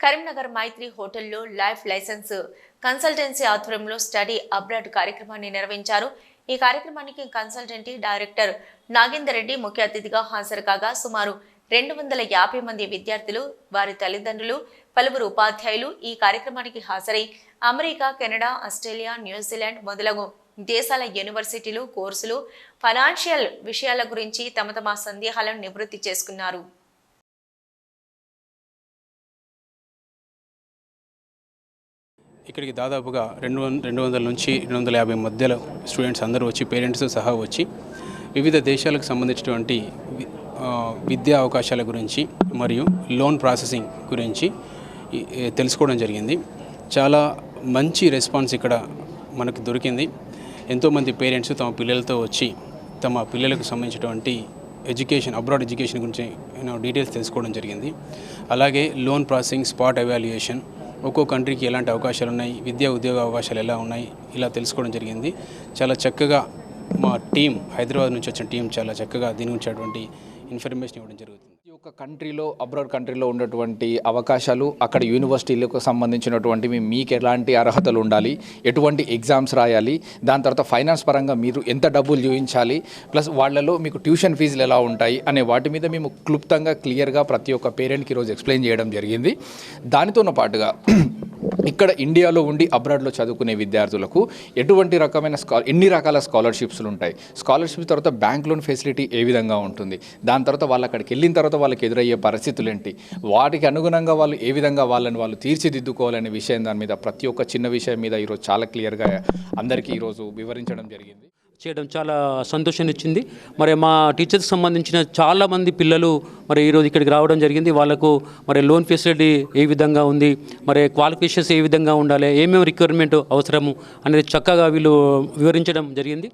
కరీంనగర్ మైత్రి హోటల్లో life licence consultancy ఆధ్వర్యంలో study abroad కార్యక్రమాన్ని నిర్వహించారు. ఈ కార్యక్రమానికి కన్సల్టెంట్ డైరెక్టర్ నాగేందర్ రెడ్డి ముఖ్య అతిథిగా హాజరు కాగా సుమారు రెండు వందల యాభై మంది విద్యార్థులు వారి తల్లిదండ్రులు పలువురు ఉపాధ్యాయులు ఈ కార్యక్రమానికి హాజరై అమెరికా కెనడా ఆస్ట్రేలియా న్యూజిలాండ్ మొదలగు దేశాల యూనివర్సిటీలు కోర్సులు ఫైనాన్షియల్ విషయాల గురించి తమ తమ సందేహాలను నివృత్తి చేసుకున్నారు. ఇక్కడికి దాదాపుగా రెండు రెండు వందల నుంచి రెండు వందల యాభై మధ్యలో స్టూడెంట్స్ అందరూ వచ్చి పేరెంట్స్ సహా వచ్చి వివిధ దేశాలకు సంబంధించినటువంటి విద్యా అవకాశాల గురించి మరియు లోన్ ప్రాసెసింగ్ గురించి తెలుసుకోవడం జరిగింది. చాలా మంచి రెస్పాన్స్ ఇక్కడ మనకు దొరికింది. ఎంతోమంది పేరెంట్స్ తమ పిల్లలతో వచ్చి తమ పిల్లలకు సంబంధించినటువంటి ఎడ్యుకేషన్ అబ్రాడ్ ఎడ్యుకేషన్ గురించి డీటెయిల్స్ తెలుసుకోవడం జరిగింది. అలాగే లోన్ ప్రాసెసింగ్ స్పాట్ ఎవాల్యుయేషన్ ఒక్కో కంట్రీకి ఎలాంటి అవకాశాలు ఉన్నాయి? విద్యా ఉద్యోగ అవకాశాలు ఎలా ఉన్నాయి? ఇలా తెలుసుకోవడం జరిగింది. చాలా చక్కగా మా టీం హైదరాబాద్ నుంచి వచ్చిన టీం చాలా చక్కగా దీని గురించి ఇన్ఫర్మేషన్ ఇవ్వడం జరుగుతుంది. ఒక కంట్రీలో అబ్రాడ్ కంట్రీలో ఉన్నటువంటి అవకాశాలు అక్కడ యూనివర్సిటీలకు సంబంధించినటువంటివి మీకు ఎలాంటి అర్హతలు ఉండాలి ఎటువంటి ఎగ్జామ్స్ రాయాలి దాని తర్వాత ఫైనాన్స్ పరంగా మీరు ఎంత డబ్బులు చూపించాలి ప్లస్ వాళ్ళలో మీకు ట్యూషన్ ఫీజులు ఎలా ఉంటాయి అనే వాటి మీద మేము క్లుప్తంగా క్లియర్గా ప్రతి ఒక్క పేరెంట్కి ఈరోజు ఎక్స్ప్లెయిన్ చేయడం జరిగింది. దానితోన పాటుగా ఇక్కడ ఇండియాలో ఉండి అబ్రాడ్లో చదువుకునే విద్యార్థులకు ఎటువంటి రకమైన స్కా ఎన్ని రకాల స్కాలర్షిప్స్లు ఉంటాయి? స్కాలర్షిప్స్ తర్వాత బ్యాంక్ లోన్ ఫెసిలిటీ ఏ విధంగా ఉంటుంది? దాని తర్వాత వాళ్ళు అక్కడికి వెళ్ళిన తర్వాత వాళ్ళకి ఎదురయ్యే పరిస్థితులు ఏంటి? వాటికి అనుగుణంగా వాళ్ళు ఏ విధంగా వాళ్ళని వాళ్ళు తీర్చిదిద్దుకోవాలనే విషయం దాని మీద ప్రతి ఒక్క చిన్న విషయం మీద ఈరోజు చాలా క్లియర్గా అందరికీ ఈరోజు వివరించడం జరిగింది. చేయడం చాలా సంతోషాన్ని ఇచ్చింది మరి మా టీచర్స్ సంబంధించిన చాలా మంది పిల్లలు మరి ఈరోజు ఇక్కడికి రావడం జరిగింది. వాళ్ళకు మరి లోన్ ఫెసిలిటీ ఏ విధంగా ఉంది మరి క్వాలిఫికేషన్స్ ఏ విధంగా ఉండాలి ఏమేమి రిక్వైర్మెంట్ అవసరము అనేది చక్కగా వీళ్ళు వివరించడం జరిగింది.